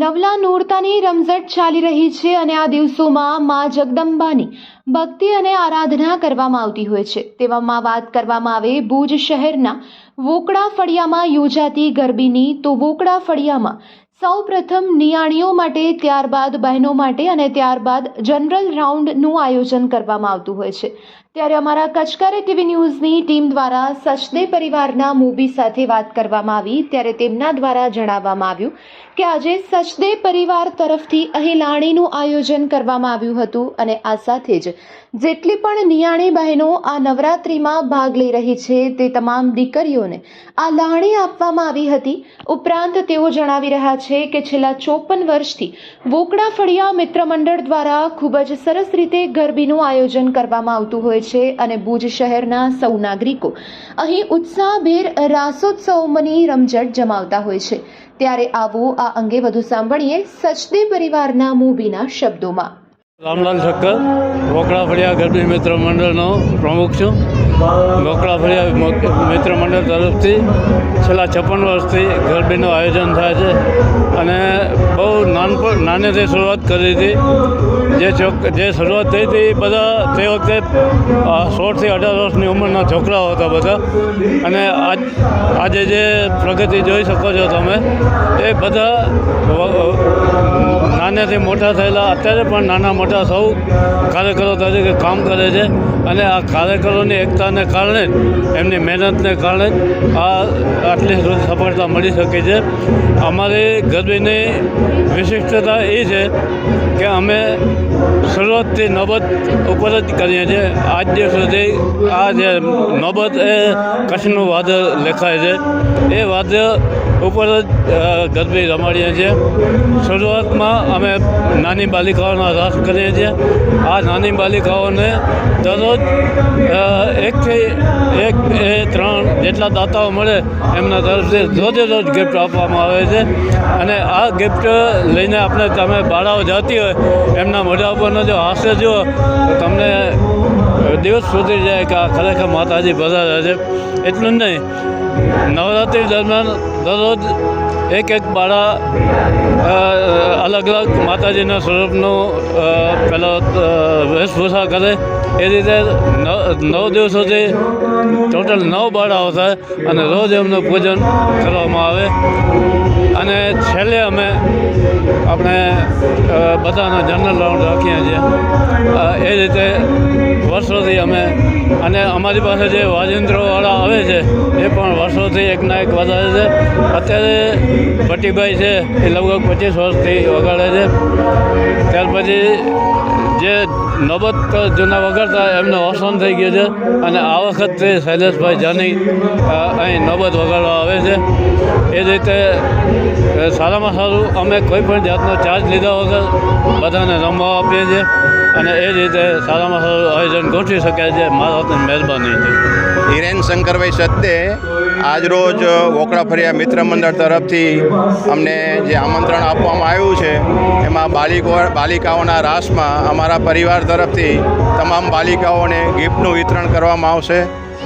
નવલા નોરતાની રમઝટ ચાલી રહી છે અને આ દિવસોમાં મા જગદંબાની ભક્તિ અને આરાધના કરવામાં આવતી હોય છે. તેવામાં વાત કરવામાં આવે ભુજ શહેરના વોકડા ફળિયામાં યોજાતી ગરબીની, તો વોકડા ફળિયામાં સૌ પ્રથમ નિયાણીઓ માટે, ત્યારબાદ બહેનો માટે અને ત્યારબાદ જનરલ રાઉન્ડનું આયોજન કરવામાં આવતું હોય છે. ત્યારે અમારા કચકારે ટીવી ન્યૂઝની ટીમ દ્વારા સચદે પરિવારના મૂવી સાથે વાત કરવામાં આવી. ત્યારે તેમના દ્વારા જણાવવામાં આવ્યું કે આજે સચદે પરિવાર તરફથી અહીં લાણીનું આયોજન કરવામાં આવ્યું હતું અને આ સાથે જ જેટલી પણ નિયાણી બહેનો આ નવરાત્રિમાં ભાગ લઈ રહી છે તે તમામ દીકરીઓને આ લાણી આપવામાં આવી હતી. ઉપરાંત તેઓ જણાવી રહ્યા છે કે છેલ્લા ચોપન વર્ષથી વોકડા ફળિયા મિત્ર મંડળ દ્વારા ખૂબ જ સરસ રીતે ગરબીનું આયોજન કરવામાં આવતું હોય છે અને ભુજ શહેરના સૌ નાગરિકો અહીં ઉત્સાહભેર રાસોત્સવની રમઝટ જમાવતા હોય છે. ત્યારે આવો આ અંગે વધુ સાંભળીએ સચદે પરિવારના મૂવીના શબ્દોમાં. રામલાલ ઠક્કર, વોકડા ફળિયા ગરબી મિત્ર મંડળનો પ્રમુખ છું. વોકડા ફળિયા મિત્ર મંડળ તરફથી છેલ્લા છપ્પન વર્ષથી ગરબીનું આયોજન થાય છે અને બહુ નાનપણ નાનેથી શરૂઆત કરી હતી. જે છોક જે શરૂઆત થઈ હતી એ બધા તે વખતે સોળથી અઢાર વર્ષની ઉંમરના છોકરાઓ હતા બધા. અને આજ આજે જે પ્રગતિ જોઈ શકો છો તમે, એ બધા નાનેથી મોટા થયેલા અત્યારે પણ નાના મોટા સૌ કાર્યકરો તરીકે કામ કરે છે અને આ કાર્યકરોની એકતાને કારણે જ, એમની મહેનતને કારણે આ આટલી સફળતા મળી શકે છે. અમારી ગરબીની વિશિષ્ટતા એ છે કે અમે શરૂઆતથી નોબત ઉપર જ કરીએ છીએ. આજ સુધી આ જે નોબત એ કચ્છનું વાદ્ય લેખાય છે. એ વાદ્ય ઉપર જ ગરબી રમાડીએ છીએ. શરૂઆતમાં અમે નાની બાલિકાઓના રાસ કરીએ છીએ. આ નાની બાલિકાઓને દરરોજ એકથી એક એ ત્રણ જેટલા દાતાઓ મળે એમના તરફથી રોજે રોજ ગિફ્ટ આપવામાં આવે છે. અને આ ગિફ્ટ લઈને આપણે તમે બાળાઓ જતી હોય, એમના મોઢા ઉપરનો જો હાસ્ય જુઓ તો તમને દિવસ સુધી જાય કે આ ખરેખર માતાજી બધા છે. એટલું જ નહીં, નવરાત્રિ દરમિયાન દરરોજ એક એક બાળા અલગ અલગ માતાજીના સ્વરૂપનો પેલો વેશભૂષા કરે. એ રીતે નવ નવ દિવસ સુધી ટોટલ નવ બાળાઓ થાય અને રોજ એમનું પૂજન કરવામાં આવે. અને છેલ્લે અમે આપણે બધાનો બધાના જનરલ રાઉન્ડ રાખીએ છીએ. એ રીતે વર્ષોથી અમે, અને અમારી પાસે જે વાજિંદ્રોવાળા આવે છે, એ પણ વર્ષોથી એકના એક વધારે છે. અત્યારે ભટ્ટીભાઈ છે, એ લગભગ પચીસ વર્ષથી વગાડે છે. ત્યાર પછી જે નોબત જૂના વગાડતા એમને અવસાન થઈ ગયું છે અને આ વખતે શૈલેષભાઈ જાની અહીં નોબત વગાડવા આવે છે. એ રીતે સારામાં સારું અમે કોઈ પણ જાતનો ચાર્જ લીધા વગર બધાને રમવા આપીએ છીએ અને એ રીતે સારામાં સારું આયોજન ગોઠવી શકાય છે. મારા મહેરબાની છે. હિરેન શંકરભાઈ સત્તે આજરોજ વોકડા ફરિયા મિત્ર મંડળ તરફથી અમને જે આમંત્રણ આપવામાં આવ્યું છે, એમાં બાલિકો, બાલિકાઓના રાસમાં અમારા પરિવાર તરફથી તમામ બાલિકાઓને ગિફ્ટનું વિતરણ કરવામાં આવશે.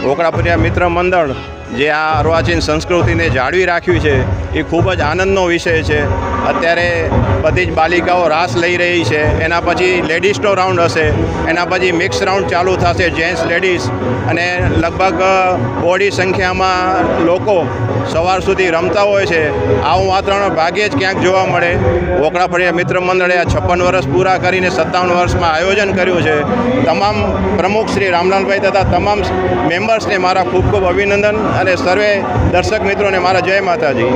વોકડા ફરિયા મિત્ર મંડળ જે આ અર્વાચીન સંસ્કૃતિને જાળવી રાખ્યું છે, એ ખૂબ જ આનંદનો વિષય છે. અત્યારે બધી જ બાલિકાઓ રાસ લઈ રહી છે. એના પછી લેડીઝનો રાઉન્ડ હશે. એના પછી મિક્સ રાઉન્ડ ચાલુ થશે જેન્ટ્સ લેડીઝ અને લગભગ બોડી સંખ્યામાં લોકો સવાર સુધી રમતા હોય છે. આવું વાતાવરણ ભાગ્યે જ ક્યાંક જોવા મળે. વોકડા મિત્ર મંડળે આ છપ્પન વર્ષ પૂરા કરીને સત્તાવન વર્ષમાં આયોજન કર્યું છે. તમામ પ્રમુખ શ્રી રામલાલભાઈ તથા તમામ મેમ્બર્સને મારા ખૂબ ખૂબ અભિનંદન અને સર્વે દર્શક મિત્રોને મારા જય માતાજી.